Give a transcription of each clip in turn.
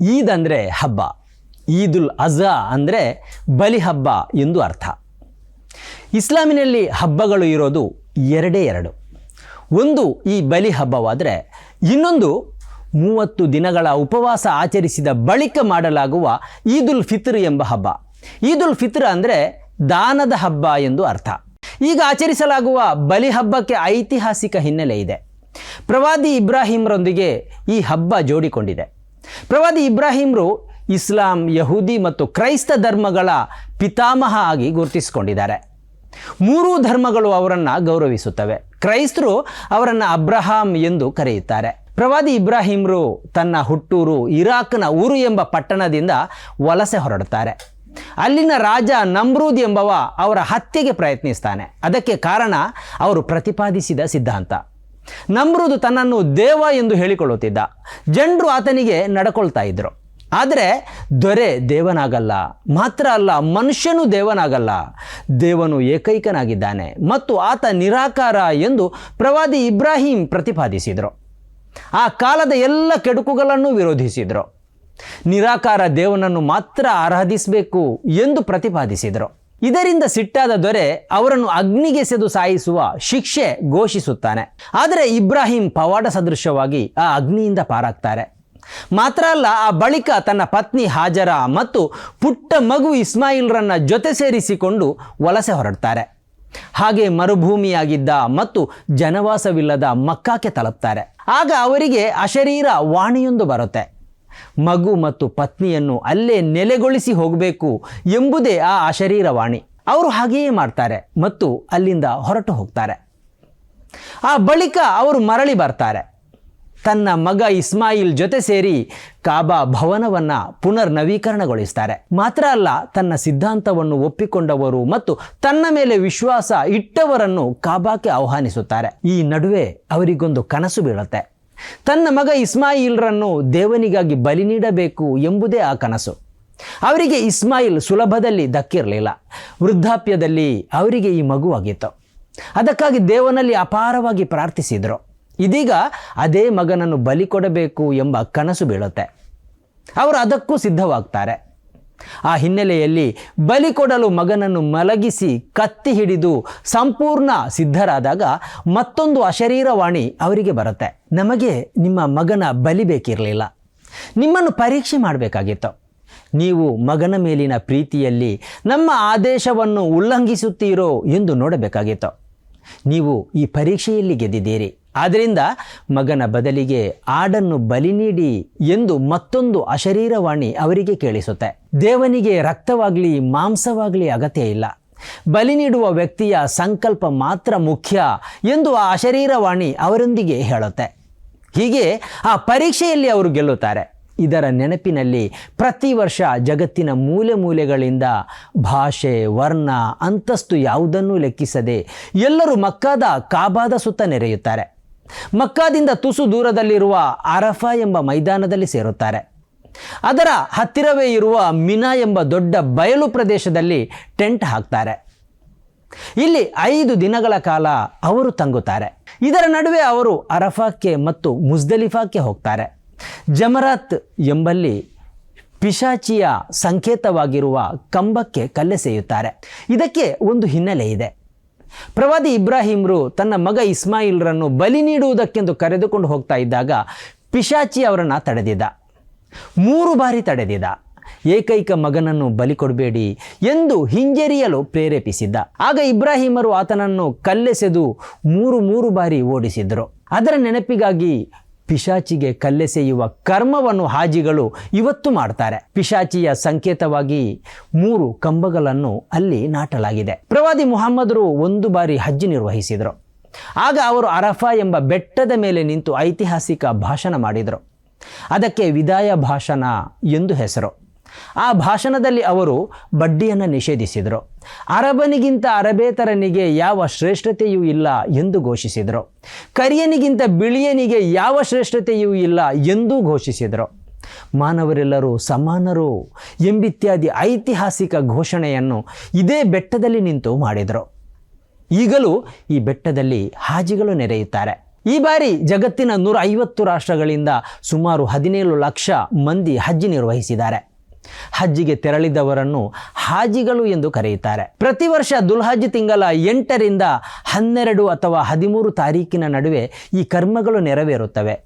ಈದ್ ಅಂದರೆ ಹಬ್ಬ. ಈದುಲ್ ಅಜಾ ಅಂದರೆ ಬಲಿ ಹಬ್ಬ ಎಂದು ಅರ್ಥ. ಇಸ್ಲಾಮಿನಲ್ಲಿ ಹಬ್ಬಗಳು ಇರೋದು ಎರಡೇ ಎರಡು. ಒಂದು ಈ ಬಲಿ ಹಬ್ಬವಾದರೆ ಇನ್ನೊಂದು ಮೂವತ್ತು ದಿನಗಳ ಉಪವಾಸ ಆಚರಿಸಿದ ಬಳಿಕ ಮಾಡಲಾಗುವ ಈದುಲ್ ಫಿತ್ರ್ ಎಂಬ ಹಬ್ಬ. ಈದುಲ್ ಫಿತ್ರ್ ಅಂದರೆ ದಾನದ ಹಬ್ಬ ಎಂದು ಅರ್ಥ. ಈಗ ಆಚರಿಸಲಾಗುವ ಬಲಿ ಹಬ್ಬಕ್ಕೆ ಐತಿಹಾಸಿಕ ಹಿನ್ನೆಲೆ ಇದೆ. ಪ್ರವಾದಿ ಇಬ್ರಾಹಿಂರೊಂದಿಗೆ ಈ ಹಬ್ಬ ಜೋಡಿಕೊಂಡಿದೆ. ಪ್ರವಾದಿ ಇಬ್ರಾಹಿಂರು ಇಸ್ಲಾಂ, ಯಹೂದಿ ಮತ್ತು ಕ್ರೈಸ್ತ ಧರ್ಮಗಳ ಪಿತಾಮಹ ಆಗಿ ಗುರುತಿಸಿಕೊಂಡಿದ್ದಾರೆ. ಮೂರೂ ಧರ್ಮಗಳು ಅವರನ್ನು ಗೌರವಿಸುತ್ತವೆ. ಕ್ರೈಸ್ತರು ಅವರನ್ನು ಅಬ್ರಹಾಂ ಎಂದು ಕರೆಯುತ್ತಾರೆ. ಪ್ರವಾದಿ ಇಬ್ರಾಹಿಂರು ತನ್ನ ಹುಟ್ಟೂರು ಇರಾಕ್ನ ಊರು ಎಂಬ ಪಟ್ಟಣದಿಂದ ವಲಸೆ ಹೊರಡುತ್ತಾರೆ. ಅಲ್ಲಿನ ರಾಜ ನಮ್ರೂದ್ ಎಂಬವ ಅವರ ಹತ್ಯೆಗೆ ಪ್ರಯತ್ನಿಸ್ತಾನೆ. ಅದಕ್ಕೆ ಕಾರಣ ಅವರು ಪ್ರತಿಪಾದಿಸಿದ ಸಿದ್ಧಾಂತ. ನಮ್ರೂದು ತನ್ನನ್ನು ದೇವ ಎಂದು ಹೇಳಿಕೊಳ್ಳುತ್ತಿದ್ದ. ಜನರು ಆತನಿಗೆ ನಡ್ಕೊಳ್ತಾ ಇದ್ರು. ಆದರೆ ದೊರೆ ದೇವನಾಗಲ್ಲ. ಮಾತ್ರ ಅಲ್ಲ, ಮನುಷ್ಯನೂ ದೇವನಾಗಲ್ಲ. ದೇವನು ಏಕೈಕನಾಗಿದ್ದಾನೆ ಮತ್ತು ಆತ ನಿರಾಕಾರ ಎಂದು ಪ್ರವಾದಿ ಇಬ್ರಾಹಿಂ ಪ್ರತಿಪಾದಿಸಿದರು. ಆ ಕಾಲದ ಎಲ್ಲ ಕೆಡುಕುಗಳನ್ನು ವಿರೋಧಿಸಿದರು. ನಿರಾಕಾರ ದೇವನನ್ನು ಮಾತ್ರ ಆರಾಧಿಸಬೇಕು ಎಂದು ಪ್ರತಿಪಾದಿಸಿದರು. ಇದರಿಂದ ಸಿಟ್ಟಾದ ದೊರೆ ಅವರನ್ನು ಅಗ್ನಿಗೆಸೆದು ಸಾಯಿಸುವ ಶಿಕ್ಷೆ ಘೋಷಿಸುತ್ತಾನೆ. ಆದರೆ ಇಬ್ರಾಹಿಂ ಪವಾಡ ಸದೃಶವಾಗಿ ಆ ಅಗ್ನಿಯಿಂದ ಪಾರಾಗ್ತಾರೆ. ಮಾತ್ರ ಅಲ್ಲ, ಆ ಬಳಿಕ ತನ್ನ ಪತ್ನಿ ಹಾಜರ ಮತ್ತು ಪುಟ್ಟ ಮಗು ಇಸ್ಮಾಯಿಲ್ರನ್ನ ಜೊತೆ ಸೇರಿಸಿಕೊಂಡು ವಲಸೆ ಹೊರಡ್ತಾರೆ. ಹಾಗೆ ಮರುಭೂಮಿಯಾಗಿದ್ದ ಮತ್ತು ಜನವಾಸವಿಲ್ಲದ ಮಕ್ಕಾಕ್ಕೆ ತಲುಪ್ತಾರೆ. ಆಗ ಅವರಿಗೆ ಅಶರೀರ ವಾಣಿಯೊಂದು ಬರುತ್ತೆ. ಮಗು ಮತ್ತು ಪತ್ನಿಯನ್ನು ಅಲ್ಲೇ ನೆಲೆಗೊಳಿಸಿ ಹೋಗಬೇಕು ಎಂಬುದೇ ಆ ಅಶರೀರವಾಣಿ ಅವರು ಹಾಗೆಯೇ ಮಾಡ್ತಾರೆ ಮತ್ತು ಅಲ್ಲಿಂದ ಹೊರಟು ಹೋಗ್ತಾರೆ. ಆ ಬಳಿಕ ಅವರು ಮರಳಿ ಬರ್ತಾರೆ. ತನ್ನ ಮಗ ಇಸ್ಮಾಯಿಲ್ ಜೊತೆ ಸೇರಿ ಕಾಬಾ ಭವನವನ್ನು ಪುನರ್ ನವೀಕರಣಗೊಳಿಸ್ತಾರೆ ಮಾತ್ರ ಅಲ್ಲ, ತನ್ನ ಸಿದ್ಧಾಂತವನ್ನು ಒಪ್ಪಿಕೊಂಡವರು ಮತ್ತು ತನ್ನ ಮೇಲೆ ವಿಶ್ವಾಸ ಇಟ್ಟವರನ್ನು ಕಾಬಾಕ್ಕೆ ಆಹ್ವಾನಿಸುತ್ತಾರೆ. ಈ ನಡುವೆ ಅವರಿಗೊಂದು ಕನಸು ಬೀಳುತ್ತೆ. ತನ್ನ ಮಗ ಇಸ್ಮಾಯಿಲ್ರನ್ನು ದೇವನಿಗಾಗಿ ಬಲಿ ನೀಡಬೇಕು ಎಂಬುದೇ ಆ ಕನಸು. ಅವರಿಗೆ ಇಸ್ಮಾಯಿಲ್ ಸುಲಭದಲ್ಲಿ ದಕ್ಕಿರಲಿಲ್ಲ. ವೃದ್ಧಾಪ್ಯದಲ್ಲಿ ಅವರಿಗೆ ಈ ಮಗುವಾಗಿತ್ತು ಅದಕ್ಕಾಗಿ ದೇವನಲ್ಲಿ ಅಪಾರವಾಗಿ ಪ್ರಾರ್ಥಿಸಿದರು. ಇದೀಗ ಅದೇ ಮಗನನ್ನು ಬಲಿ ಕೊಡಬೇಕು ಎಂಬ ಕನಸು ಬೀಳುತ್ತೆ. ಅವರು ಅದಕ್ಕೂ ಸಿದ್ಧವಾಗ್ತಾರೆ. ಆ ಹಿನ್ನೆಲೆಯಲ್ಲಿ ಬಲಿ ಕೊಡಲು ಮಗನನ್ನು ಮಲಗಿಸಿ ಕತ್ತಿ ಹಿಡಿದು ಸಂಪೂರ್ಣ ಸಿದ್ಧರಾದಾಗ ಮತ್ತೊಂದು ಅಶರೀರವಾಣಿ ಅವರಿಗೆ ಬರುತ್ತೆ. ನಮಗೆ ನಿಮ್ಮ ಮಗನ ಬಲಿ ಬೇಕಿರಲಿಲ್ಲ. ನಿಮ್ಮನ್ನು ಪರೀಕ್ಷೆ ಮಾಡಬೇಕಾಗಿತ್ತು. ನೀವು ಮಗನ ಮೇಲಿನ ಪ್ರೀತಿಯಲ್ಲಿ ನಮ್ಮ ಆದೇಶವನ್ನು ಉಲ್ಲಂಘಿಸುತ್ತೀರೋ ಎಂದು ನೋಡಬೇಕಾಗಿತ್ತು. ನೀವು ಈ ಪರೀಕ್ಷೆಯಲ್ಲಿ ಗೆದ್ದಿದ್ದೀರಿ. ಆದ್ದರಿಂದ ಮಗನ ಬದಲಿಗೆ ಆಡನ್ನು ಬಲಿ ನೀಡಿ ಎಂದು ಮತ್ತೊಂದು ಅಶರೀರವಾಣಿ ಅವರಿಗೆ ಕೇಳಿಸುತ್ತೆ. ದೇವನಿಗೆ ರಕ್ತವಾಗಲಿ ಮಾಂಸವಾಗಲಿ ಅಗತ್ಯ ಇಲ್ಲ. ಬಲಿ ನೀಡುವ ವ್ಯಕ್ತಿಯ ಸಂಕಲ್ಪ ಮಾತ್ರ ಮುಖ್ಯ ಎಂದು ಆ ಅಶರೀರವಾಣಿ ಅವರೊಂದಿಗೆ ಹೇಳುತ್ತೆ. ಹೀಗೆ ಆ ಪರೀಕ್ಷೆಯಲ್ಲಿ ಅವರು ಗೆಲ್ಲುತ್ತಾರೆ. ಇದರ ನೆನಪಿನಲ್ಲಿ ಪ್ರತಿ ವರ್ಷ ಜಗತ್ತಿನ ಮೂಲೆ ಮೂಲೆಗಳಿಂದ ಭಾಷೆ, ವರ್ಣ, ಅಂತಸ್ತು ಯಾವುದನ್ನೂ ಲೆಕ್ಕಿಸದೆ ಎಲ್ಲರೂ ಮಕ್ಕಾದ ಕಾಬಾದ ಸುತ್ತ ನೆರೆಯುತ್ತಾರೆ. ಮಕ್ಕಾದಿಂದ ತುಸು ದೂರದಲ್ಲಿರುವ ಅರಫಾ ಎಂಬ ಮೈದಾನದಲ್ಲಿ ಸೇರುತ್ತಾರೆ. ಅದರ ಹತ್ತಿರವೇ ಇರುವ ಮಿನಾ ಎಂಬ ದೊಡ್ಡ ಬಯಲು ಪ್ರದೇಶದಲ್ಲಿ ಟೆಂಟ್ ಹಾಕ್ತಾರೆ. ಇಲ್ಲಿ ಐದು ದಿನಗಳ ಕಾಲ ಅವರು ತಂಗುತ್ತಾರೆ. ಇದರ ನಡುವೆ ಅವರು ಅರಫಾಕ್ಕೆ ಮತ್ತು ಮುಜ್ದಲಿಫಾಕ್ಕೆ ಹೋಗ್ತಾರೆ. ಜಮರಾತ್ ಎಂಬಲ್ಲಿ ಪಿಶಾಚಿಯ ಸಂಕೇತವಾಗಿರುವ ಕಂಬಕ್ಕೆ ಕಲ್ಲೆಸೆಯುತ್ತಾರೆ ಇದಕ್ಕೆ ಒಂದು ಹಿನ್ನೆಲೆ ಇದೆ. ಪ್ರವಾದಿ ಇಬ್ರಾಹಿಮ್ರು ತನ್ನ ಮಗ ಇಸ್ಮಾಯಿಲ್ರನ್ನು ಬಲಿ ನೀಡುವುದಕ್ಕೆಂದು ಕರೆದುಕೊಂಡು ಹೋಗ್ತಾ ಇದ್ದಾಗ ಪಿಶಾಚಿ ಅವರನ್ನು ತಡೆದಿದ್ದ. ಮೂರು ಬಾರಿ ತಡೆದಿದ್ದ. ಏಕೈಕ ಮಗನನ್ನು ಬಲಿ ಕೊಡಬೇಡಿ ಎಂದು ಹಿಂಜರಿಯಲು ಪ್ರೇರೇಪಿಸಿದ್ದ. ಆಗ ಇಬ್ರಾಹಿಮರು ಆತನನ್ನು ಕಲ್ಲೆಸೆದು ಮೂರು ಮೂರು ಬಾರಿ ಓಡಿಸಿದರು. ಅದರ ನೆನಪಿಗಾಗಿ ಪಿಶಾಚಿಗೆ ಕಲ್ಲೆಸೆಯುವ ಕರ್ಮವನ್ನು ಹಾಜಿಗಳು ಇವತ್ತು ಮಾಡ್ತಾರೆ. ಪಿಶಾಚಿಯ ಸಂಕೇತವಾಗಿ ಮೂರು ಕಂಬಗಳನ್ನು ಅಲ್ಲಿ ನಾಟಲಾಗಿದೆ. ಪ್ರವಾದಿ ಮುಹಮ್ಮದರು ಒಂದು ಬಾರಿ ಹಜ್ಜಿ ನಿರ್ವಹಿಸಿದರು. ಆಗ ಅವರು ಅರಫಾ ಎಂಬ ಬೆಟ್ಟದ ಮೇಲೆ ನಿಂತು ಐತಿಹಾಸಿಕ ಭಾಷಣ ಮಾಡಿದರು. ಅದಕ್ಕೆ ವಿದಾಯ ಭಾಷಣ ಎಂದು ಹೆಸರು. ಆ ಭಾಷಣದಲ್ಲಿ ಅವರು ಬಡ್ಡಿಯನ್ನು ನಿಷೇಧಿಸಿದರು. ಅರಬನಿಗಿಂತ ಅರಬೇತರನಿಗೆ ಯಾವ ಶ್ರೇಷ್ಠತೆಯೂ ಇಲ್ಲ ಎಂದು ಘೋಷಿಸಿದರು. ಕರಿಯನಿಗಿಂತ ಬಿಳಿಯನಿಗೆ ಯಾವ ಶ್ರೇಷ್ಠತೆಯೂ ಇಲ್ಲ ಎಂದೂ ಘೋಷಿಸಿದರು. ಮಾನವರೆಲ್ಲರೂ ಸಮಾನರು ಎಂಬಿತ್ಯಾದಿ ಐತಿಹಾಸಿಕ ಘೋಷಣೆಯನ್ನು ಇದೇ ಬೆಟ್ಟದಲ್ಲಿ ನಿಂತು ಮಾಡಿದರು. ಈಗಲೂ ಈ ಬೆಟ್ಟದಲ್ಲಿ ಹಾಜಿಗಳು ನೆರೆಯುತ್ತಾರೆ. ಈ ಬಾರಿ ಜಗತ್ತಿನ ನೂರ ಐವತ್ತು ರಾಷ್ಟ್ರಗಳಿಂದ ಸುಮಾರು ಹದಿನೇಳು ಲಕ್ಷ ಮಂದಿ ಹಜ್ಜಿ ನಿರ್ವಹಿಸಿದ್ದಾರೆ. ಹಜ್ಜಿಗೆ ತೆರಳಿದವರನ್ನು ಹಾಜಿಗಳು ಎಂದು ಕರೆಯುತ್ತಾರೆ. ಪ್ರತಿ ವರ್ಷ ದುಲ್ಹಜ್ ತಿಂಗಳ ಎಂಟರಿಂದ ಹನ್ನೆರಡು ಅಥವಾ ಹದಿಮೂರು ತಾರೀಕಿನ ನಡುವೆ ಈ ಕರ್ಮಗಳು ನೆರವೇರುತ್ತವೆ.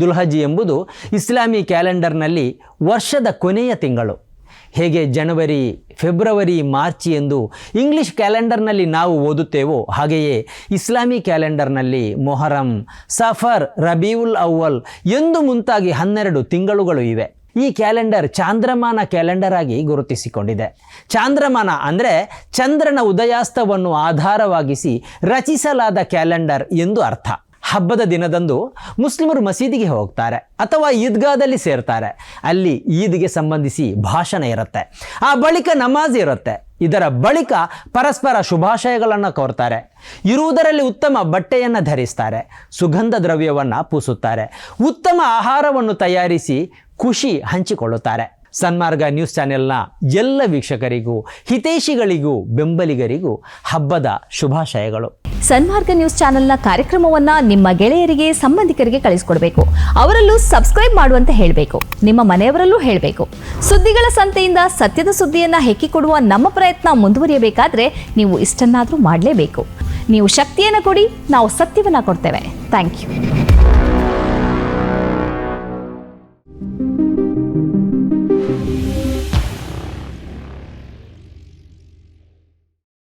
ದುಲ್ಹಜ್ ಎಂಬುದು ಇಸ್ಲಾಮಿ ಕ್ಯಾಲೆಂಡರ್ನಲ್ಲಿ ವರ್ಷದ ಕೊನೆಯ ತಿಂಗಳು. ಹೇಗೆ ಜನವರಿ, ಫೆಬ್ರವರಿ, ಮಾರ್ಚ್ ಎಂದು ಇಂಗ್ಲಿಷ್ ಕ್ಯಾಲೆಂಡರ್ನಲ್ಲಿ ನಾವು ಓದುತ್ತೇವೋ ಹಾಗೆಯೇ ಇಸ್ಲಾಮಿ ಕ್ಯಾಲೆಂಡರ್ನಲ್ಲಿ ಮೊಹರಂ, ಸಫರ್ ರಬೀವುಲ್ ಅವ್ವಲ್ ಎಂದು ಮುಂತಾಗಿ ಹನ್ನೆರಡು ತಿಂಗಳುಗಳು ಇವೆ. ಈ ಕ್ಯಾಲೆಂಡರ್ ಚಾಂದ್ರಮಾನ ಕ್ಯಾಲೆಂಡರ್ ಆಗಿ ಗುರುತಿಸಿಕೊಂಡಿದೆ. ಚಾಂದ್ರಮಾನ ಅಂದರೆ ಚಂದ್ರನ ಉದಯಾಸ್ತವನ್ನು ಆಧಾರವಾಗಿಸಿ ರಚಿಸಲಾದ ಕ್ಯಾಲೆಂಡರ್ ಎಂದು ಅರ್ಥ. ಹಬ್ಬದ ದಿನದಂದು ಮುಸ್ಲಿಮರು ಮಸೀದಿಗೆ ಹೋಗ್ತಾರೆ ಅಥವಾ ಈದ್ಗಾದಲ್ಲಿ ಸೇರ್ತಾರೆ. ಅಲ್ಲಿ ಈದ್ಗೆ ಸಂಬಂಧಿಸಿ ಭಾಷಣ ಇರುತ್ತೆ. ಆ ಬಳಿಕ ನಮಾಜ್ ಇರುತ್ತೆ. ಇದರ ಬಳಿಕ ಪರಸ್ಪರ ಶುಭಾಶಯಗಳನ್ನು ಕೋರ್ತಾರೆ. ಇರುವುದರಲ್ಲಿ ಉತ್ತಮ ಬಟ್ಟೆಯನ್ನು ಧರಿಸ್ತಾರೆ. ಸುಗಂಧ ದ್ರವ್ಯವನ್ನು ಪೂಸುತ್ತಾರೆ. ಉತ್ತಮ ಆಹಾರವನ್ನು ತಯಾರಿಸಿ ಖುಷಿ ಹಂಚಿಕೊಳ್ಳುತ್ತಾರೆ. ಸನ್ಮಾರ್ಗ ನ್ಯೂಸ್ ಚಾನೆಲ್ನ ಎಲ್ಲ ವೀಕ್ಷಕರಿಗೂ, ಹಿತೈಷಿಗಳಿಗೂ, ಬೆಂಬಲಿಗರಿಗೂ ಹಬ್ಬದ ಶುಭಾಶಯಗಳು. ಸನ್ಮಾರ್ಗ ನ್ಯೂಸ್ ಚಾನೆಲ್ನ ಕಾರ್ಯಕ್ರಮವನ್ನ ನಿಮ್ಮ ಗೆಳೆಯರಿಗೆ, ಸಂಬಂಧಿಕರಿಗೆ ಕಳಿಸಿಕೊಡಬೇಕು. ಅವರಲ್ಲೂ ಸಬ್ಸ್ಕ್ರೈಬ್ ಮಾಡುವಂತೆ ಹೇಳಬೇಕು. ನಿಮ್ಮ ಮನೆಯವರಲ್ಲೂ ಹೇಳಬೇಕು. ಸುದ್ದಿಗಳ ಸಂತೆಯಿಂದ ಸತ್ಯದ ಸುದ್ದಿಯನ್ನ ಹೆಕ್ಕಿಕೊಡುವ ನಮ್ಮ ಪ್ರಯತ್ನ ಮುಂದುವರಿಯಬೇಕಾದ್ರೆ ನೀವು ಇಷ್ಟನ್ನಾದರೂ ಮಾಡಲೇಬೇಕು. ನೀವು ಶಕ್ತಿಯನ್ನು ಕೊಡಿ, ನಾವು ಸತ್ಯವನ್ನ ಕೊಡ್ತೇವೆ. Thank you